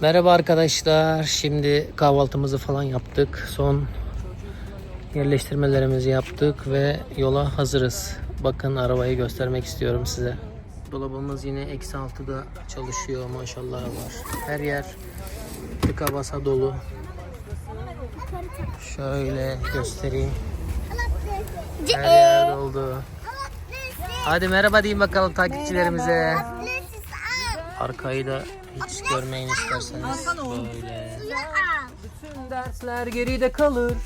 Merhaba arkadaşlar. Şimdi kahvaltımızı falan yaptık. Son yerleştirmelerimizi yaptık ve yola hazırız. Bakın arabayı göstermek istiyorum size. Dolabımız yine eksi altıda çalışıyor maşallah var. Her yer tıka basa dolu. Şöyle göstereyim. Her yer doldu. Hadi merhaba deyin bakalım takipçilerimize. Arkayı da hiç görmeyin isterseniz. Böyle. Bütün dersler geride kalır.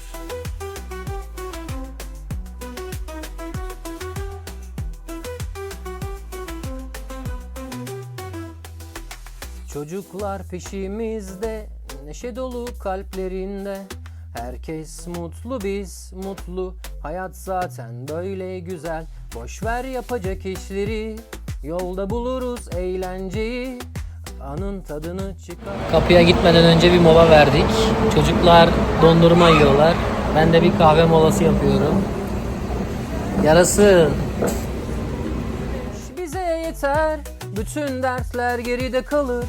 Çocuklar peşimizde, neşe dolu kalplerinde. Herkes mutlu biz mutlu, hayat zaten böyle güzel. Boş ver yapacak işleri, yolda buluruz eğlenceyi. Anın tadını çıkar. Kapıya gitmeden önce bir mola verdik. Çocuklar dondurma yiyorlar. Ben de bir kahve molası yapıyorum. Yarasın. Bize yeter, bütün dersler geride kalır.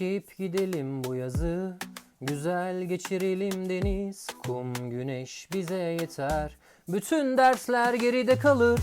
Çekip gidelim bu yazı. Güzel geçirelim deniz Kum güneş bize yeter. Bütün dersler geride kalır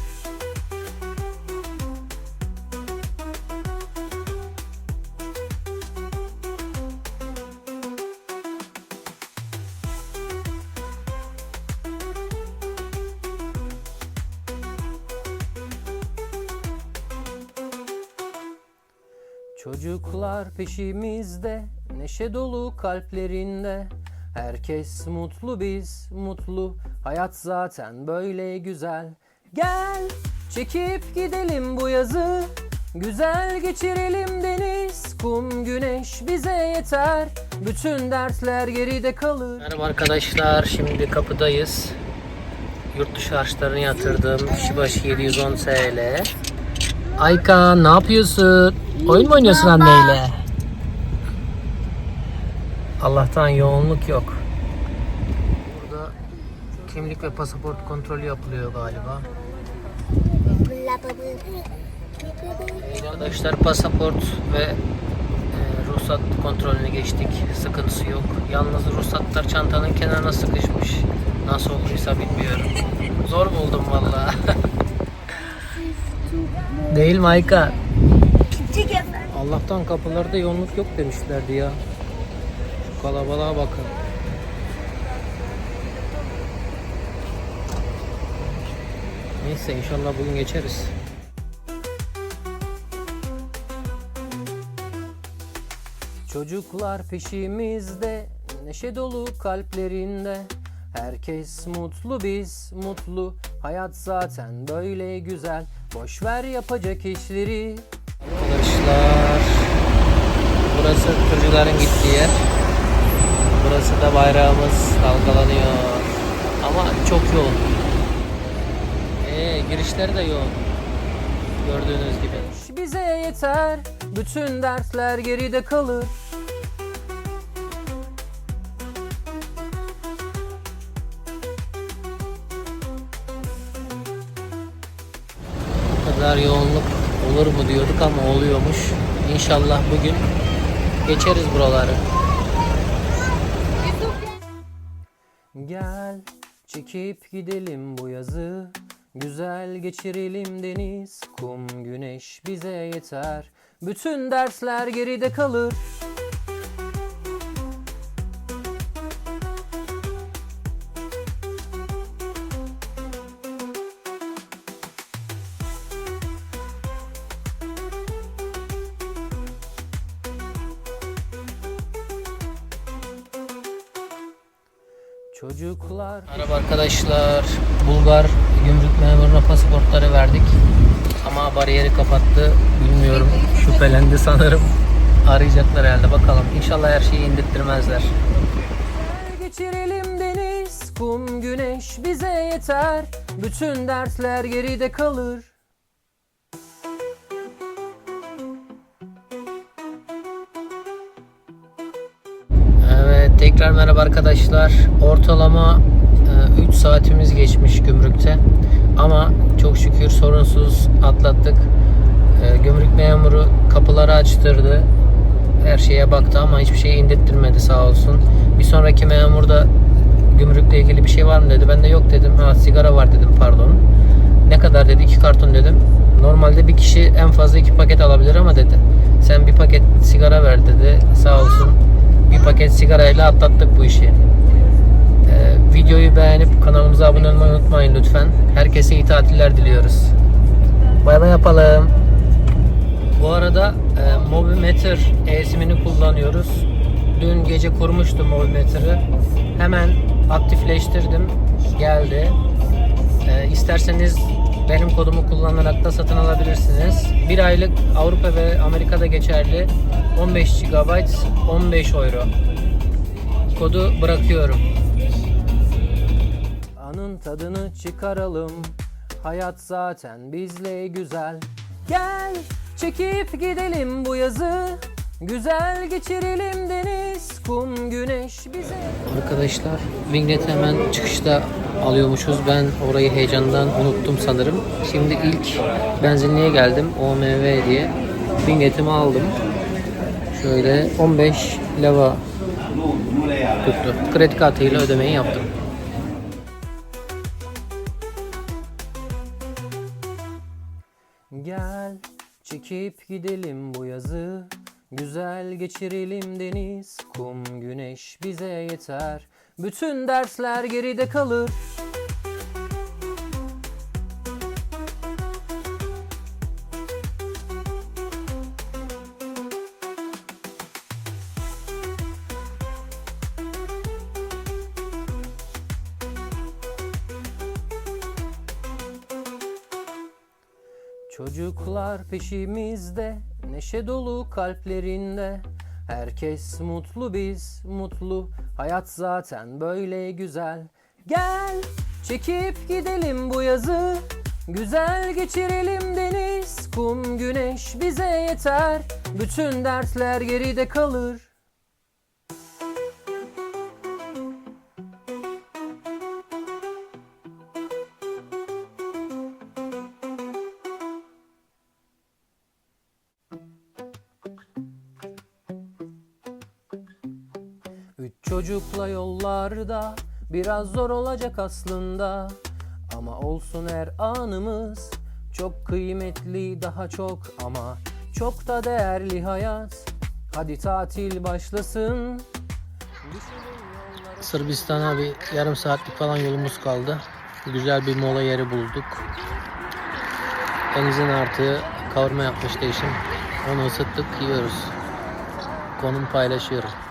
peşimizde, neşe dolu kalplerinde. Herkes mutlu biz mutlu, hayat zaten böyle güzel. Gel çekip gidelim bu yazı, güzel geçirelim deniz, kum güneş bize yeter. Bütün dersler geride kalır. Merhaba arkadaşlar, şimdi kapıdayız. Yurt dışı harçlarını yatırdım. Kişi başı 710 TL. Ayka ne yapıyorsun? Oyun mu oynuyorsun anneyle? Allah'tan yoğunluk yok. Burada kimlik ve pasaport kontrolü yapılıyor galiba. Arkadaşlar pasaport ve e, ruhsat kontrolünü geçtik. Sıkıntısı yok. Yalnız ruhsatlar çantanın kenarına sıkışmış. Nasıl olduysa bilmiyorum. Zor buldum vallahi. Değil mi Ayka? Allah'tan kapılarda yoğunluk yok demişlerdi ya. Kalabalığa bakın. Neyse inşallah bugün geçeriz. Çocuklar peşimizde, neşe dolu kalplerinde. Herkes mutlu biz mutlu, hayat zaten böyle güzel. Boş ver yapacak işleri. Arkadaşlar, burası turcuların gittiği yer. Burası da bayrağımız dalgalanıyor. Ama çok yoğun. Ee, girişleri de yoğun. Gördüğünüz gibi. Bize yeter, bütün dersler geride kalır. Bu kadar yoğunluk olur mu diyorduk ama oluyormuş. İnşallah bugün geçeriz buraları. Çekip gidelim bu yazı. Güzel geçirelim deniz. Kum güneş bize yeter. Bütün dersler geride kalır var. Gümrük memuruna pasaportları verdik. Ama bariyeri kapattı. Bilmiyorum. Şüphelendi sanırım. Arayacaklar herhalde bakalım. İnşallah her şeyi indirtmezler. Geçirelim deniz, kum, güneş bize yeter. Bütün dersler geride kalır. Evet tekrar merhaba arkadaşlar. Ortalama 3 saatimiz geçmiş gümrükte. Ama çok şükür sorunsuz atlattık. E, Gümrük memuru kapıları açtırdı. Her şeye baktı ama hiçbir şey indirttirmedi sağ olsun. Bir sonraki memur da gümrükle ilgili bir şey var mı dedi. Ben de yok dedim. Ha sigara var dedim pardon. Ne kadar dedi? iki karton dedim. Normalde bir kişi en fazla iki paket alabilir ama dedi. Sen bir paket sigara ver dedi. Sağ olsun. Bir paket sigarayla atlattık bu işi. Videoyu beğenip kanalımıza abone olmayı unutmayın lütfen. Herkese iyi tatiller diliyoruz. Bay bay yapalım. Bu arada e, Mobimeter eğitimini kullanıyoruz. Dün gece kurmuştum Mobimeter'ı. Hemen aktifleştirdim. Geldi. E, isterseniz benim kodumu kullanarak da satın alabilirsiniz. Bir aylık Avrupa ve Amerika'da geçerli 15 GB 15 euro. Kodu bırakıyorum. Tadını çıkaralım. Hayat zaten bizle güzel. Gel çekip gidelim bu yazı. Güzel geçirelim deniz, kum, güneş bize. Arkadaşlar Winglet hemen çıkışta alıyormuşuz. Ben orayı heyecandan unuttum sanırım. Şimdi ilk benzinliğe geldim. OMV diye. Winglet'imi aldım. Şöyle 15 leva tuttu. Kredi kartıyla ödemeyi yaptım. Gel çekip gidelim bu yazı. Güzel geçirelim deniz Kum güneş bize yeter. Bütün dersler geride kalır peşimizde, neşe dolu kalplerinde. Herkes mutlu biz, mutlu. Hayat zaten böyle güzel. Gel, çekip gidelim bu yazı. Güzel geçirelim deniz, kum, güneş bize yeter. Bütün dertler geride kalır. Çocukla yollarda biraz zor olacak aslında Ama olsun her anımız çok kıymetli daha çok ama çok da değerli hayat Hadi tatil başlasın Sırbistan'a bir yarım saatlik falan yolumuz kaldı. Güzel bir mola yeri bulduk. Denizin artığı kavurma yapmıştı eşim. Onu ısıttık yiyoruz. Konum paylaşıyoruz.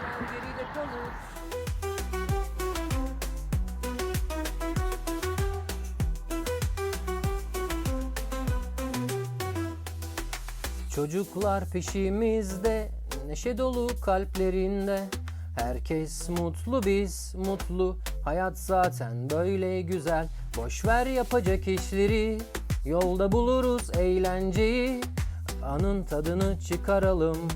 Çocuklar peşimizde, neşe dolu kalplerinde. Herkes mutlu biz mutlu, hayat zaten böyle güzel. Boş ver yapacak işleri, yolda buluruz eğlenceyi. Anın tadını çıkaralım,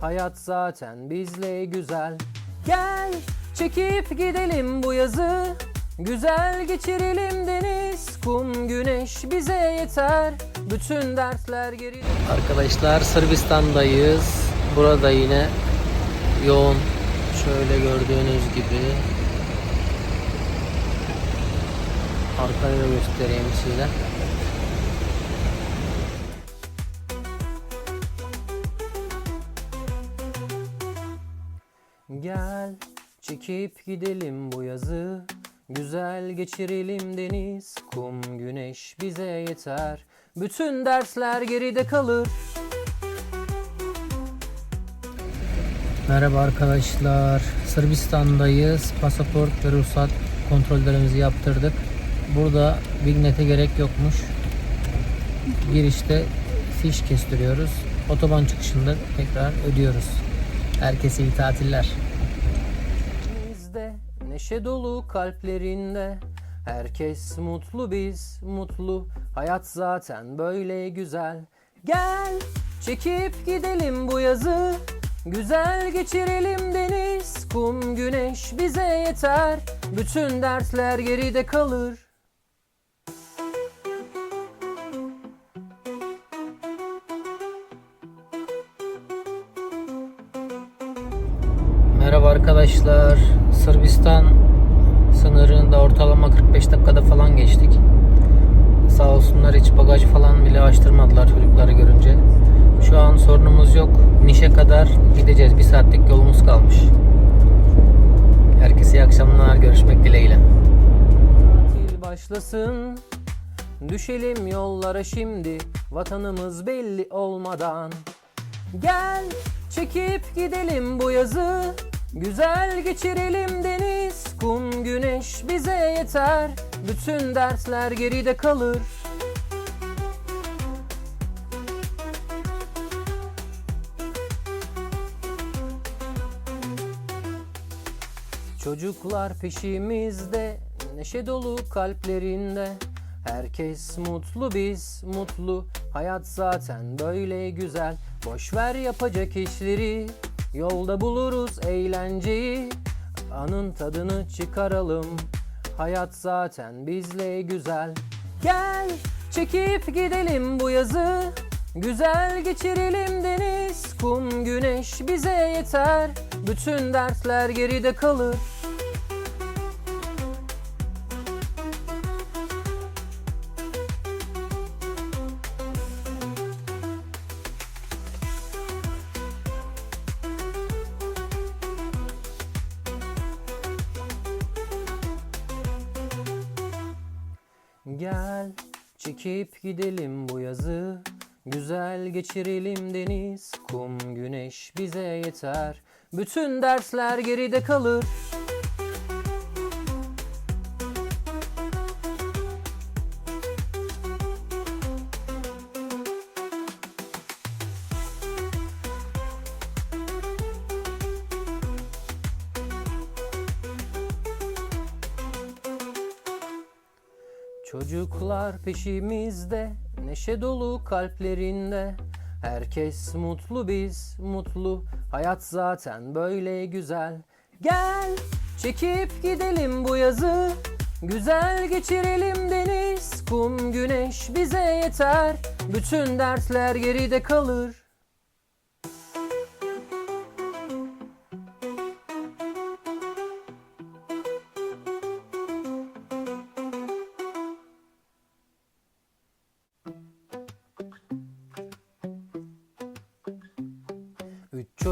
hayat zaten bizle güzel. Gel çekip gidelim bu yazı, güzel geçirelim deniz, kum, güneş bize yeter. Bütün dertler geri... Arkadaşlar Sırbistan'dayız. Burada yine yoğun şöyle gördüğünüz gibi arkayı göstereyim size. Gel çekip gidelim bu yazı Güzel geçirelim deniz Kum güneş bize yeter Bütün dersler geride kalır Merhaba arkadaşlar. Sırbistan'dayız. Pasaport ve ruhsat kontrollerimizi yaptırdık. Burada Vignet'e gerek yokmuş. Girişte fiş kestiriyoruz. Otoban çıkışında tekrar ödüyoruz. Herkese iyi tatiller. Neşe dolu kalplerinde. Herkes mutlu biz mutlu. Hayat zaten böyle güzel. Gel çekip gidelim bu yazı. Güzel geçirelim deniz kum güneş bize yeter. Bütün dertler geride kalır. Merhaba arkadaşlar. Sırbistan sınırında ortalama 45 dakikada falan geçtik. Sağ olsunlar hiç bagaj falan bile açtırmadılar çocukları görünce. Şu an sorunumuz yok. Nişe kadar gideceğiz. Bir saatlik yolumuz kalmış. Herkese iyi akşamlar. Görüşmek dileğiyle. Tatil başlasın. Düşelim yollara şimdi. Vatanımız belli olmadan. Gel çekip gidelim bu yazı Güzel geçirelim deniz Kum güneş bize yeter. Bütün dersler geride kalır. Çocuklar peşimizde Neşe dolu kalplerinde. Herkes mutlu biz mutlu. Hayat zaten böyle güzel. Boş ver yapacak işleri Yolda buluruz eğlenceyi Anın tadını çıkaralım. Hayat zaten bizle güzel. Gel çekip gidelim bu yazı. Güzel geçirelim deniz Kum güneş bize yeter. Bütün dertler geride kalır Gel çekip gidelim bu yazı. Güzel geçirelim deniz Kum güneş bize yeter. Bütün dersler geride kalır Çocuklar peşimizde, neşe dolu kalplerinde. Herkes mutlu biz mutlu, hayat zaten böyle güzel. Gel çekip gidelim bu yazı, güzel geçirelim deniz. Kum güneş bize yeter, bütün dertler geride kalır.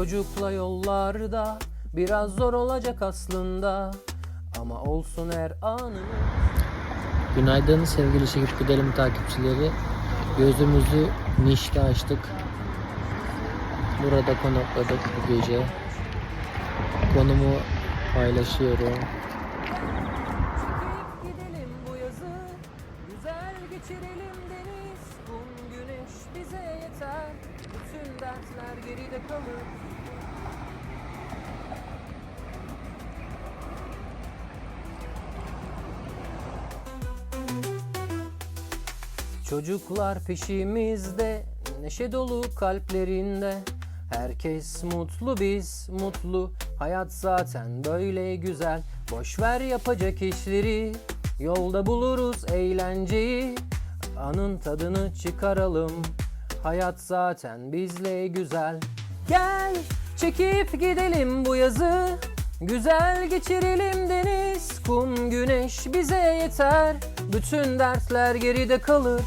Çocukla yollarda biraz zor olacak aslında ama olsun her anımız. Günaydın sevgili çekip gidelim takipçileri. Gözümüzü Niş'te açtık. Burada konakladık bu gece. Konumu paylaşıyorum. deniz Kum güneş bize yeter Bütün dertler geride kalır Çocuklar peşimizde Neşe dolu kalplerinde. Herkes mutlu biz mutlu. Hayat zaten böyle güzel. Boş ver yapacak işleri. Yolda buluruz eğlenceyi. Anın tadını çıkaralım. Hayat zaten bizle güzel. Gel çekip gidelim bu yazı. Güzel geçirelim deniz. Kum güneş bize yeter. Bütün dertler geride kalır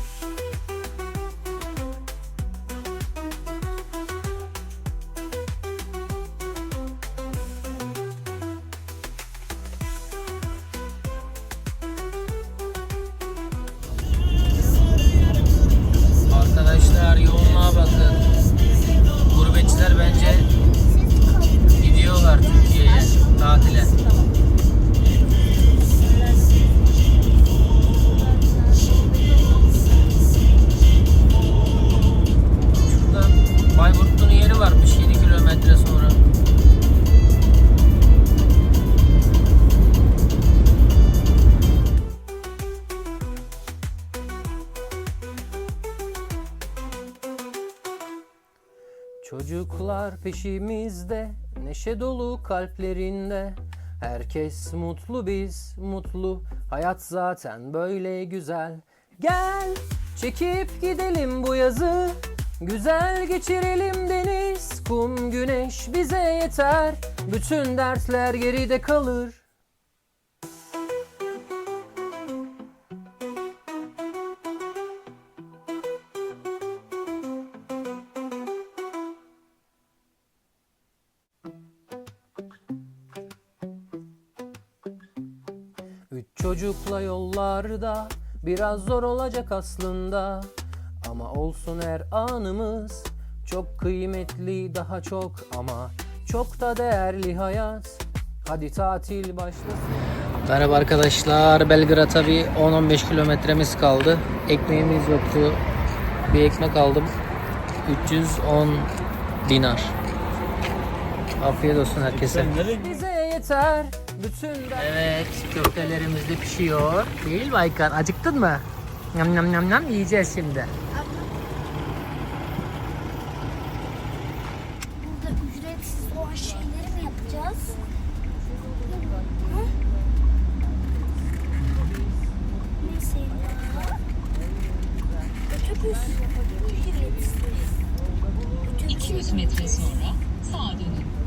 neşe dolu kalplerinde. Herkes mutlu biz, mutlu. Hayat zaten böyle güzel. Gel, çekip gidelim bu yazı. Güzel geçirelim deniz, kum, güneş bize yeter. Bütün dertler geride kalır. Çocukla yollarda biraz zor olacak aslında. Ama olsun her anımız çok kıymetli daha çok. Ama çok da değerli hayat. Hadi tatil başlasın. Merhaba arkadaşlar Belgrad'a bir 10-15 kilometremiz kaldı. Ekmeğimiz yoktu. Bir ekmek aldım. 310 dinar. Afiyet olsun herkese. Bize yeter bütün Evet, köftelerimiz de pişiyor. Değil mi Aykan? Acıktın mı? Nam nam nam nam yiyeceğiz şimdi. Burada ücretsiz olan şeyleri mi yapacağız? Hı? Neyse ya. Otobüs ücretsiz. 200 metre sonra sağa dönün.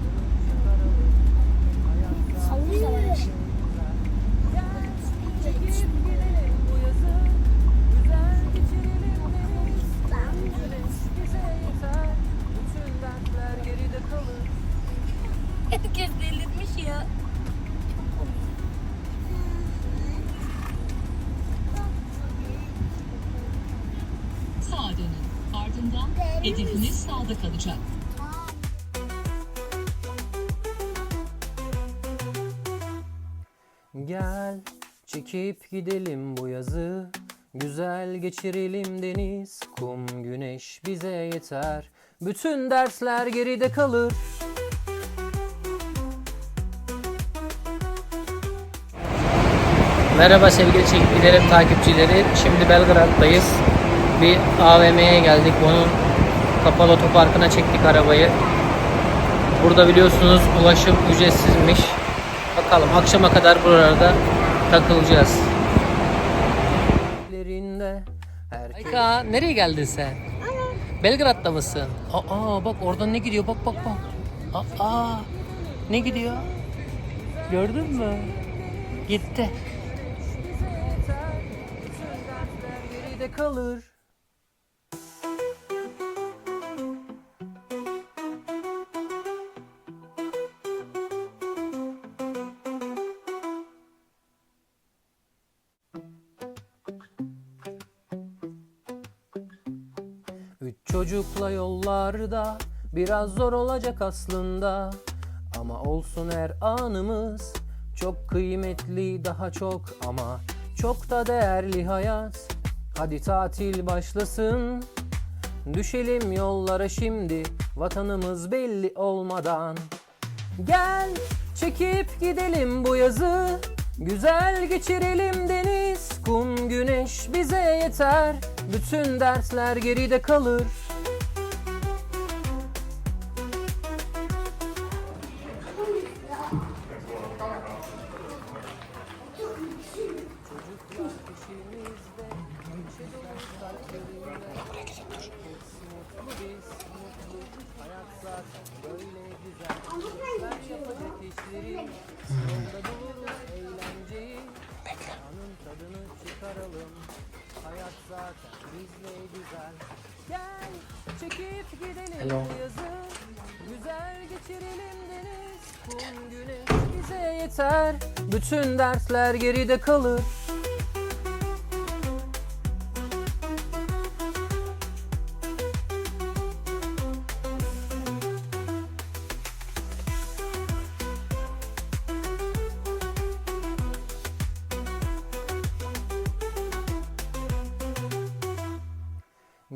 Herkes delirmiş ya. Sağa dönün. Ardından hedefiniz sağda kalacak. Gel, çekip gidelim bu yazı. Güzel geçirelim deniz, kum, güneş bize yeter. Bütün dersler geride kalır. Merhaba sevgili çekip gidelim takipçileri. Şimdi Belgrad'dayız. Bir AVM'ye geldik. Bunun kapalı otoparkına çektik arabayı. Burada biliyorsunuz ulaşım ücretsizmiş. Bakalım akşama kadar burada takılacağız. Ayka nereye geldin sen? Belgrad'da mısın? Aa bak oradan ne gidiyor bak bak bak. Aa ne gidiyor? Gördün mü? Gitti. Geride kalır. Üç çocukla yollarda biraz zor olacak aslında. Ama olsun her anımız çok kıymetli daha çok. Ama çok da değerli hayat Hadi tatil başlasın. Düşelim yollara şimdi. Vatanımız belli olmadan. Gel çekip gidelim bu yazı. Güzel geçirelim deniz, kum, güneş bize yeter. Bütün dersler geride kalır yeter. Bütün dersler geride kalır.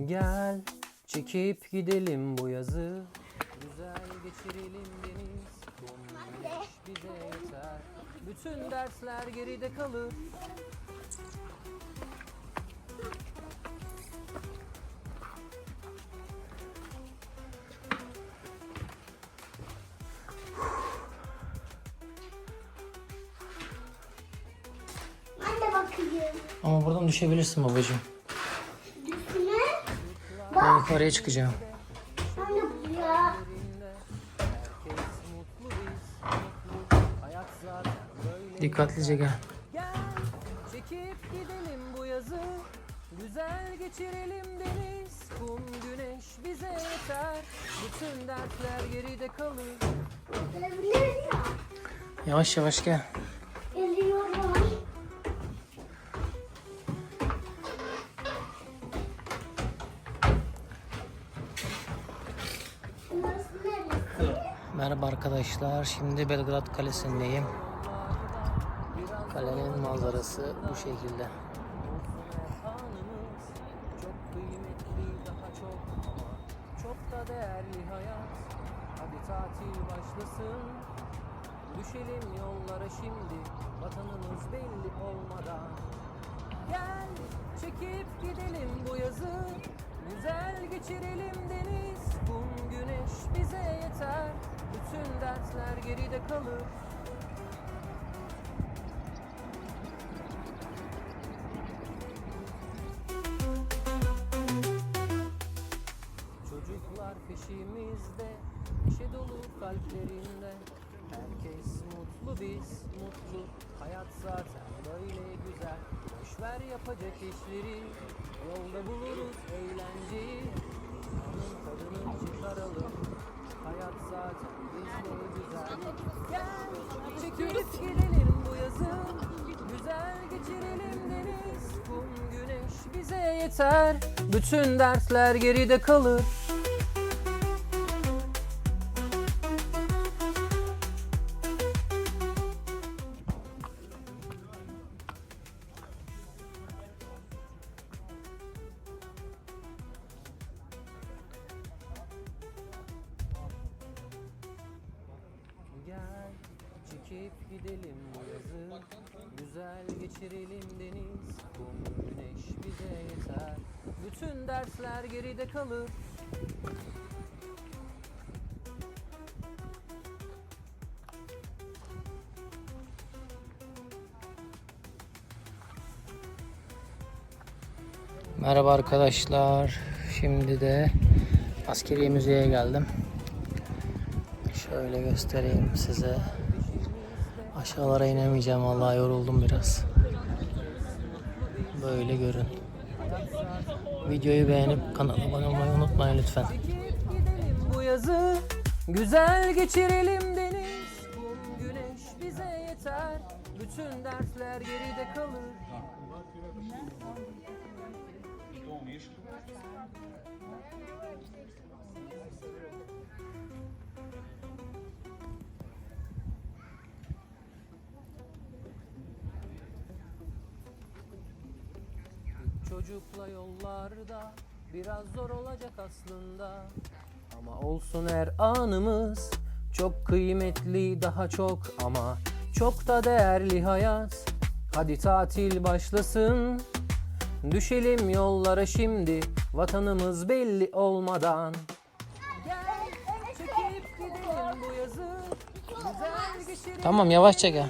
Gel çekip gidelim geride kalır. Anne. Ama buradan düşebilirsin babacığım. Düşme. Ben Bak. yukarıya çıkacağım. Dikkatlice gel. Çekip gidelim bu yazı Güzel geçirelim deniz Kum güneş bize yeter Bütün dertler geride kalır. Yavaş yavaş gel. Merhaba arkadaşlar. Şimdi Belgrad Kalesi'ndeyim. Kalenin manzarası bu şekilde. Değerli hayat Hadi tatil başlasın Düşelim yollara şimdi Vatanımız belli olmadan Gel çekip gidelim bu yazı. Güzel geçirelim deniz. Kum güneş bize yeter. Bütün dertler geride kalır kalplerinde. Herkes mutlu biz mutlu. Hayat zaten böyle güzel. Boşver yapacak işleri. Yolda buluruz eğlenceyi. Anın tadını çıkaralım. Hayat zaten bizde güzel. Gel çekilip gidelim bu yazın. Güzel geçirelim deniz. Kum güneş bize yeter. Bütün dertler geride kalır Merhaba arkadaşlar. Şimdi de askeri müzeye geldim. Şöyle göstereyim size. Aşağılara inemeyeceğim vallahi yoruldum biraz. Böyle görün. Videoyu beğenip kanala abone olmayı unutmayın lütfen. Bu yazı Güzel geçirelim Çocukla yollarda biraz zor olacak aslında. Ama olsun her anımız çok kıymetli daha çok. Ama çok da değerli hayat Hadi tatil başlasın. Düşelim yollara şimdi vatanımız belli olmadan Tamam yavaşça gel.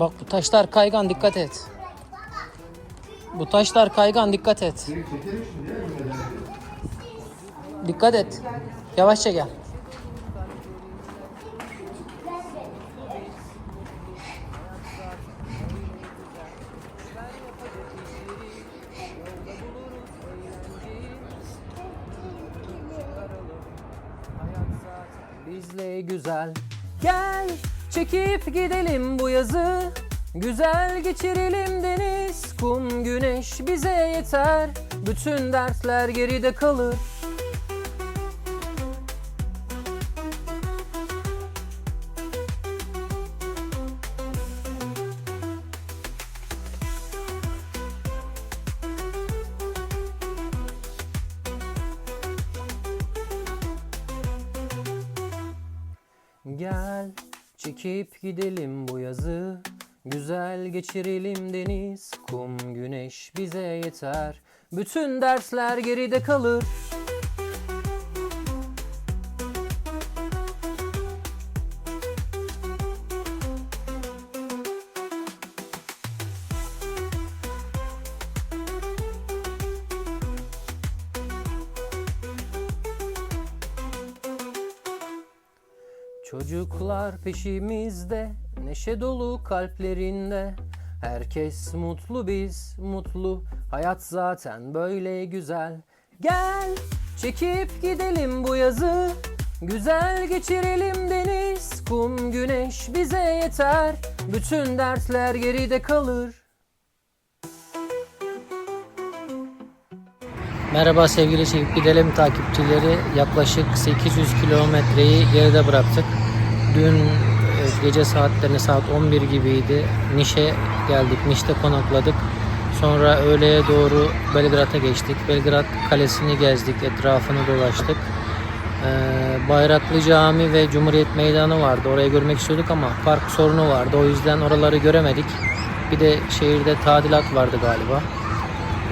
Bak bu taşlar kaygan dikkat et. Bu taşlar kaygan dikkat et. Dikkat et. Yavaşça gel. Bizle güzel. Gel çekip gidelim bu yazı. Güzel geçirelim deniz Kum güneş bize yeter. Bütün dertler geride kalır gidelim bu yazı. Güzel geçirelim deniz Kum güneş bize yeter. Bütün dersler geride kalır Çocuklar peşimizde, neşe dolu kalplerinde. Herkes mutlu biz mutlu, hayat zaten böyle güzel. Gel çekip gidelim bu yazı, güzel geçirelim deniz, kum, güneş bize yeter. Bütün dertler geride kalır. Merhaba sevgili Çekip Gidelim takipçileri. Yaklaşık 800 kilometreyi geride bıraktık. Dün e, gece saatlerine saat 11 gibiydi. Niş'e geldik. Niş'te konakladık. Sonra öğleye doğru Belgrad'a geçtik. Belgrad Kalesi'ni gezdik. Etrafını dolaştık. Ee, Bayraklı Cami ve Cumhuriyet Meydanı vardı. Orayı görmek istiyorduk ama park sorunu vardı. O yüzden oraları göremedik. Bir de şehirde tadilat vardı galiba.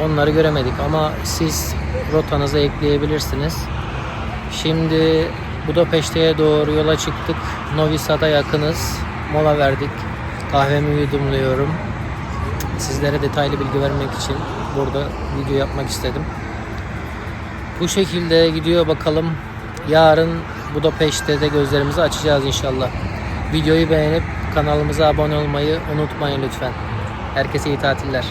Onları göremedik ama siz rotanıza ekleyebilirsiniz. Şimdi Budapeşte'ye doğru yola çıktık. Novi Sad'a yakınız. Mola verdik. Kahvemi yudumluyorum. Sizlere detaylı bilgi vermek için burada video yapmak istedim. Bu şekilde gidiyor bakalım. Yarın Budapeşte'de gözlerimizi açacağız inşallah. Videoyu beğenip kanalımıza abone olmayı unutmayın lütfen. Herkese iyi tatiller.